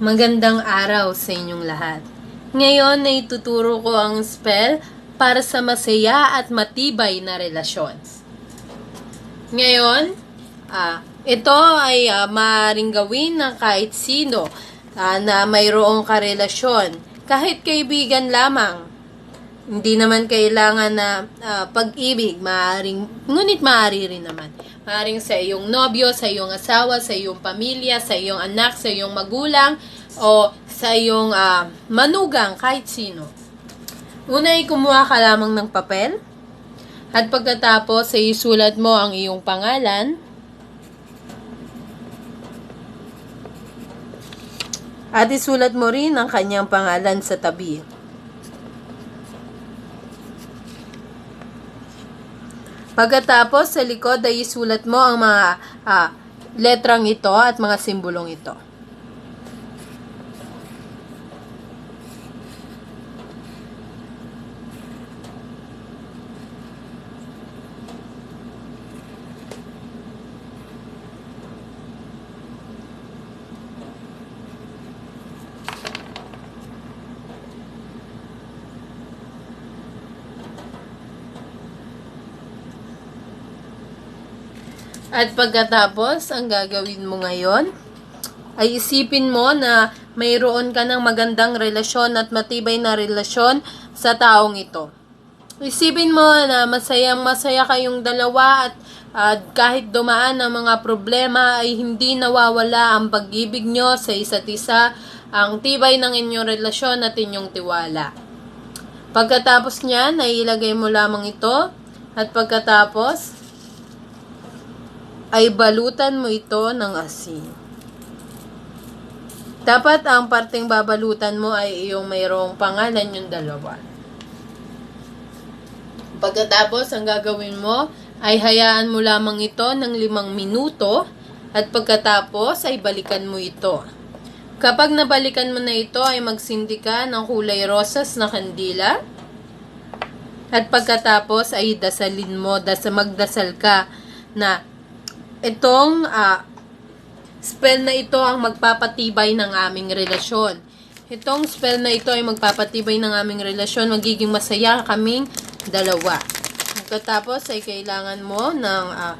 Magandang araw sa inyong lahat. Ngayon ay tuturo ko ang spell para sa masaya at matibay na relasyon. Ngayon, ah, ito ay ah, maaaring gawin ng kahit sino ah, na mayroong karelasyon, kahit kaibigan lamang. Hindi naman kailangan na ah, pag-ibig, maaring, ngunit maaari rin naman. Maaring sa iyong nobyo, sa iyong asawa, sa iyong pamilya, sa iyong anak, sa iyong magulang, o sa iyong ah, manugang, kahit sino. Una ay kumuha ka lamang ng papel, at pagkatapos ay isulat mo ang iyong pangalan, at isulat mo rin ang kanyang pangalan sa tabi. Pagkatapos, sa likod ay isulat mo ang mga ah, letrang ito at mga simbolong ito. At pagkatapos, ang gagawin mo ngayon, ay isipin mo na mayroon ka ng magandang relasyon at matibay na relasyon sa taong ito. Isipin mo na masayang masaya kayong dalawa at, at kahit dumaan ang mga problema ay hindi nawawala ang pag-ibig nyo sa isa't isa, ang tibay ng inyong relasyon at inyong tiwala. Pagkatapos niyan, ay ilagay mo lamang ito at pagkatapos, ay balutan mo ito ng asin. Dapat ang parteng babalutan mo ay iyong mayroong pangalan yung dalawa. Pagkatapos, ang gagawin mo ay hayaan mo lamang ito ng limang minuto at pagkatapos ay balikan mo ito. Kapag nabalikan mo na ito ay magsindi ka ng kulay rosas na kandila at pagkatapos ay dasalin mo, das magdasal ka na itong ah, spell na ito ang magpapatibay ng aming relasyon. Itong spell na ito ay magpapatibay ng aming relasyon. Magiging masaya kaming dalawa. Pagkatapos ay kailangan mo ng ah,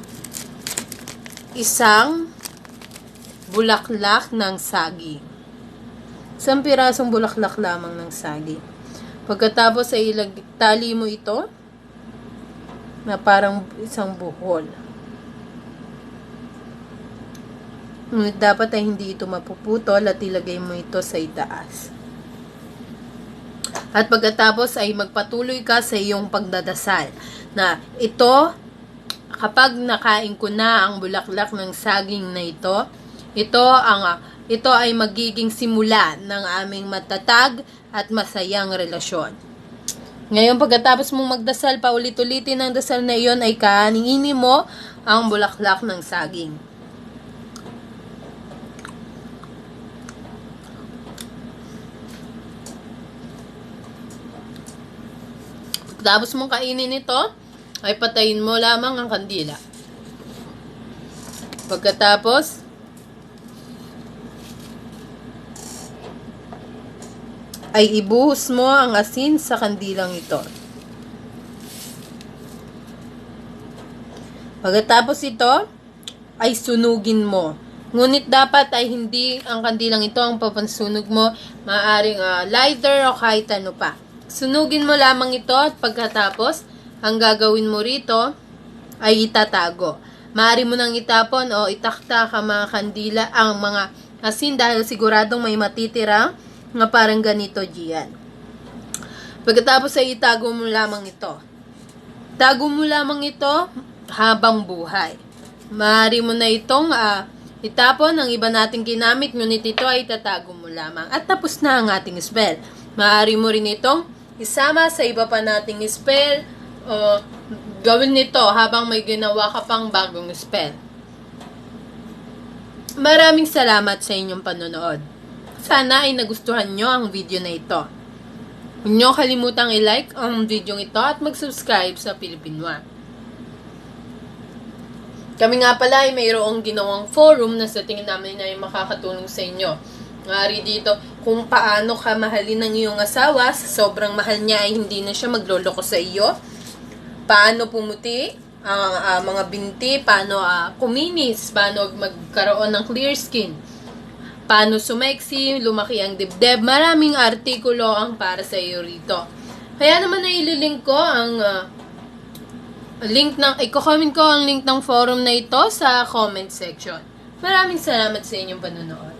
isang bulaklak ng saging. Isang pirasong bulaklak lamang ng saging. Pagkatapos ay ilag- tali mo ito na parang isang buhol. Ngunit dapat ay hindi ito mapuputol at ilagay mo ito sa itaas. At pagkatapos ay magpatuloy ka sa iyong pagdadasal na ito, kapag nakain ko na ang bulaklak ng saging na ito, ito ang ito ay magiging simula ng aming matatag at masayang relasyon. Ngayon, pagkatapos mong magdasal, paulit-ulitin ang dasal na iyon ay kaaninginin mo ang bulaklak ng saging. Tapos mong kainin ito, ay patayin mo lamang ang kandila. Pagkatapos, ay ibuhos mo ang asin sa kandilang ito. Pagkatapos ito, ay sunugin mo. Ngunit dapat ay hindi ang kandilang ito ang papansunog mo, maaring ah, lighter o kahit ano pa. Sunugin mo lamang ito at pagkatapos, ang gagawin mo rito ay itatago. Maaari mo nang itapon o itakta ka mga kandila ang mga asin dahil siguradong may matitira nga parang ganito diyan. Pagkatapos ay itago mo lamang ito. Tago mo lamang ito habang buhay. Maaari mo na itong ah, itapon ang iba nating ginamit, ngunit ito ay tatago mo lamang. At tapos na ang ating spell. Maaari mo rin itong isama sa iba pa nating spell o gawin nito habang may ginawa ka pang bagong spell. Maraming salamat sa inyong panonood. Sana ay nagustuhan nyo ang video na ito. Huwag nyo kalimutang i-like ang video ito at mag-subscribe sa Philippine One. Kami nga pala ay mayroong ginawang forum na sa tingin namin ay makakatulong sa inyo. Ngari dito, kung paano ka mahalin ng iyong asawa, sa sobrang mahal niya ay hindi na siya magloloko sa iyo. Paano pumuti ang ah, mga binti, paano ah, kuminis, paano magkaroon ng clear skin. Paano sumeksi, lumaki ang dibdib. Maraming artikulo ang para sa iyo rito. Kaya naman naililink ko ang ah, link ng, i-comment ko ang link ng forum na ito sa comment section. Maraming salamat sa inyong panonood.